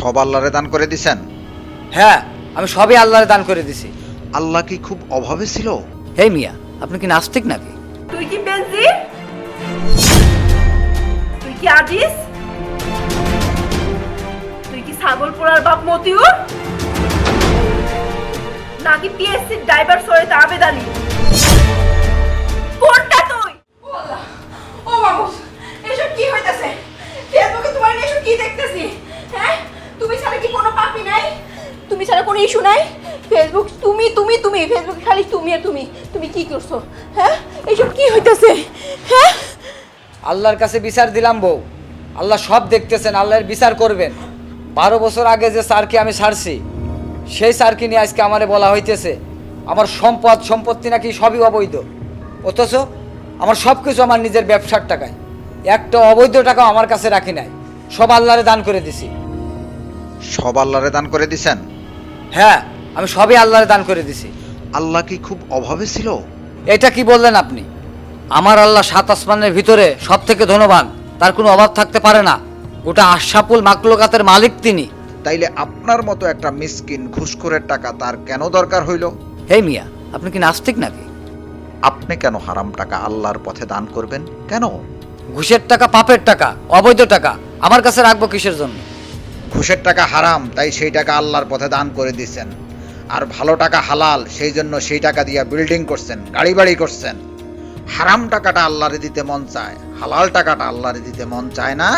সব আল্লাহরে দান করে দিছেন? হ্যাঁ আমি সবই আল্লাহরে দান করে দিছি। আল্লাহ কি খুব অভাবে ছিল? হে মিয়া আপনি কি নাস্তিক নাকি? তুই কি বেনজি তুই কি আজিজ তুই কি ছাগল পোড়ার বাপ মতিউর? নাকি পিএসসি ড্রাইভার সৈয়দ আবেদ আলী? ছাড়া কোনো ইস্যু নাই। ফেসবুক তুমি তুমি তুমি ফেসবুক খালি তুমি আর তুমি। তুমি কি করছ? হ্যাঁ? এইসব কি হইতেছে? হ্যাঁ? আল্লাহর কাছে বিচার দিলাম বউ। আল্লাহ সব দেখতেছেন আল্লাহর বিচার করবেন। বারো বছর আগে যে স্যারকে আমি ছাড়ছি সেই স্যারকে নিয়ে আজকে আমারে বলা হইতেছে আমার সম্পদ সম্পত্তি নাকি সবই অবৈধ। অথচ আমার সব কিছু আমার নিজের ব্যবসার টাকায়। একটা অবৈধ টাকাও আমার কাছে রাখি নাই। সব আল্লাহরে দান করে দিছি। সব আল্লাহরে দান করে দিছেন? হ্যাঁ আমি সবই আল্লাহরে দান করে দিছি। আল্লাহ কি খুব অভাবে ছিল? এটা কি বললেন আপনি? আমার আল্লাহ সাত আসমানের ভিতরে সব থেকে ধনবান তার কোনো অভাব থাকতে পারে না। গোটা আশাপুল মাকলুকাতের মালিক তিনি। তাইলে আপনার মতো একটা মিসকিন ঘুষখোরের টাকা তার কেন দরকার হইল? হে মিয়া আপনি কি নাস্তিক নাকি? আপনি কেন হারাম টাকা আল্লাহর পথে দান করবেন? কেন? ঘুষের টাকা পাপের টাকা অবৈধ টাকা আমার কাছে রাখব কিসের জন্য? ঘুষের টাকা হারাম, তাই সেই টাকা আল্লাহর পথে দান করে দিচ্ছেন। আর ভালো টাকা হালাল, সেই জন্য সেই টাকা দিয়ে বিল্ডিং করছেন গাড়ি বাড়ি করছেন। হারাম টাকাটা আল্লাহরে দিতে মন চায়, হালাল টাকাটা আল্লাহরে দিতে মন চায় না?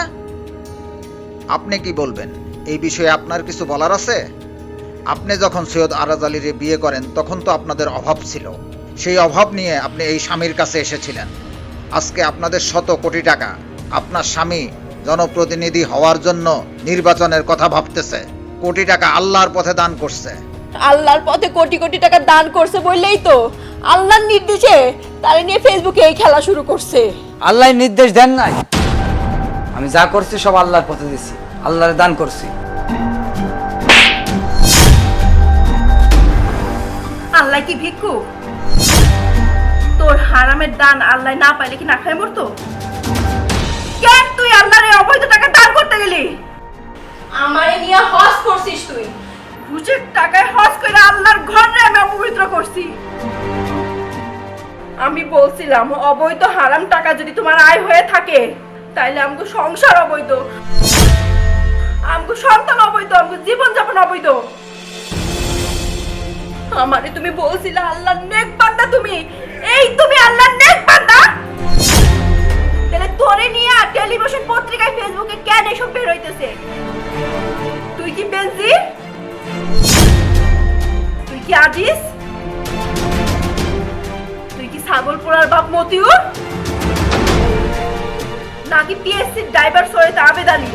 আপনি কি বলবেন? এই বিষয়ে আপনার কিছু বলার আছে? আপনি যখন সৈয়দ আরাজ আলীরে বিয়ে করেন, তখন তো আপনাদের অভাব ছিল। সেই অভাব নিয়ে আপনি এই স্বামীর কাছে এসেছিলেন। আজকে আপনাদের শত কোটি টাকা, আপনার স্বামী জনপ্রতিনিধি হওয়ার জন্য নির্বাচনের কথা ভাবতেছে। কোটি টাকা আল্লাহর পথে দান করছে। আল্লাহর পথে কোটি কোটি টাকা দান করছে বললেই তো আল্লাহর নির্দেশে তারা নিয়ে ফেসবুকে এই খেলা শুরু করছে। আল্লাহ নির্দেশ দেন নাই। আমি যা করছি সব আল্লাহর পথে দিছি। আল্লাহরে দান করছি। আল্লাহ কি ভিক্ষু? তোর হারামের দান আল্লাহ না পাইলে কি না খাই মরতো? টাকা দান করতে গেলি? আমারে নিয়ে করছিস তুই। ঘুষের টাকায় হজ করে আল্লাহর ঘরে আমি অপবিত্র করছি। আমি বলছিলাম অবৈধ হারাম টাকা যদি তোমার আয় হয়ে থাকে তাইলে আমাকে সংসার অবৈধ। আমাকে সন্তান অবৈধ আমাকে জীবন যাপন অবৈধ। আমারে তুমি বলছিলে আল্লাহ নেক বান্দা তুমি। এই তুমি কেন এসব বের হইতেছে। তুই কি বেনজির তুই কি আজিস তুই কি ছাগল পোড়ার বাপ মতিউর? নাকি পিএসসির ড্রাইভার সৈয়দ আবেদ আলী?